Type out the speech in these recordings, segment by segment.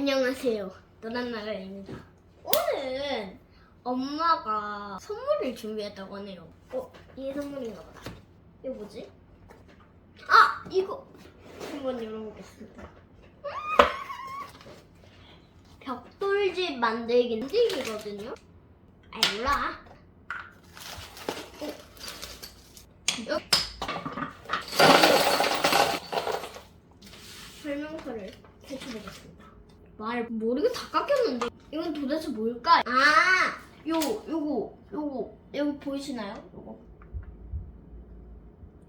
안녕하세요. 너란나라입니다. 오늘은 엄마가 선물을 준비했다고 하네요. 어, 이게 선물인가 보다. 이거 뭐지? 아, 이거 한번 열어보겠습니다. 음! 벽돌집 만들기 만들기거든요. 아, 몰라. 어. 여- 설명서를 펼쳐보겠습니다. 말 모르고 다 깎였는데 이건 도대체 뭘까? 아, 요 요거 요거 여기 보이시나요? 요거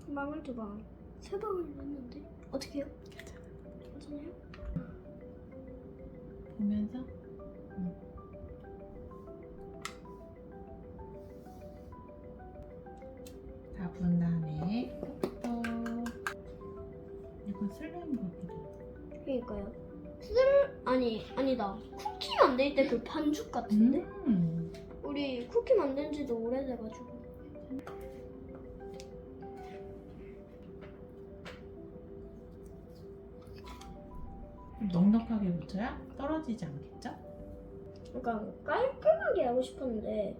한 방울 두 방울 세 방울 넣었는데 어떻게 해요? 괜찮아요? 보면서 다 부은 다음에 또 약간 슬라임 같기도. 그러니까요. 슬 아니 아니다 쿠키 만들 때 그 반죽 같은데 음. 우리 쿠키 만든 지도 오래돼가지고 좀 넉넉하게 묻혀야 떨어지지 않겠죠? 그러니까 깔끔하게 하고 싶었는데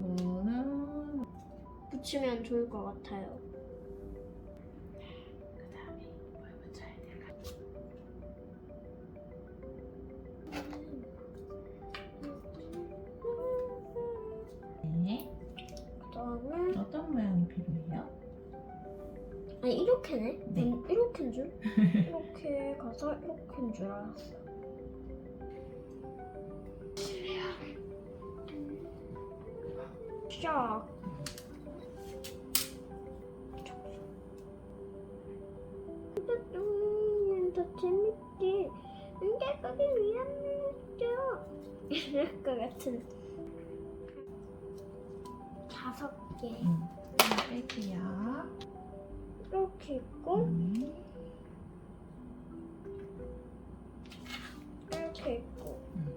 이거는 붙이면 좋을 것 같아요. 필요해요? 아니 이렇게네? 네. 음, 이렇게인 줄? 이렇게 가서 이렇게인 줄 알았어. 샥. 음, 더 재밌게 응답하기 위함이죠. 이럴 것 같은 다 섯개 음. 뺄게요. 이렇게 있고 음. 이렇게 있고 음.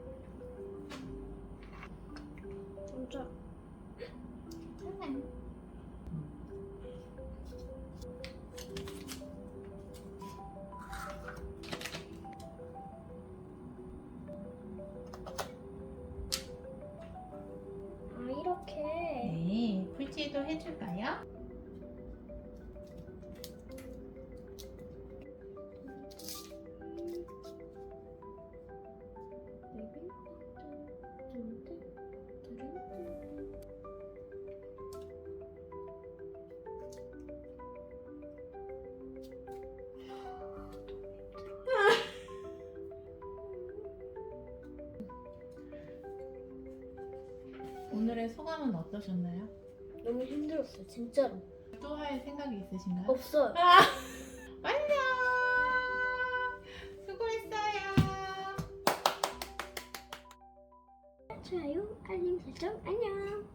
진짜 아 네, 풀지도 해줄까요? 오늘의 소감은 어떠셨나요? 너무 힘들었어요 진짜로 또 할 생각이 있으신가요? 없어요 완료! 수고했어요. 좋아요 알림 설정 안녕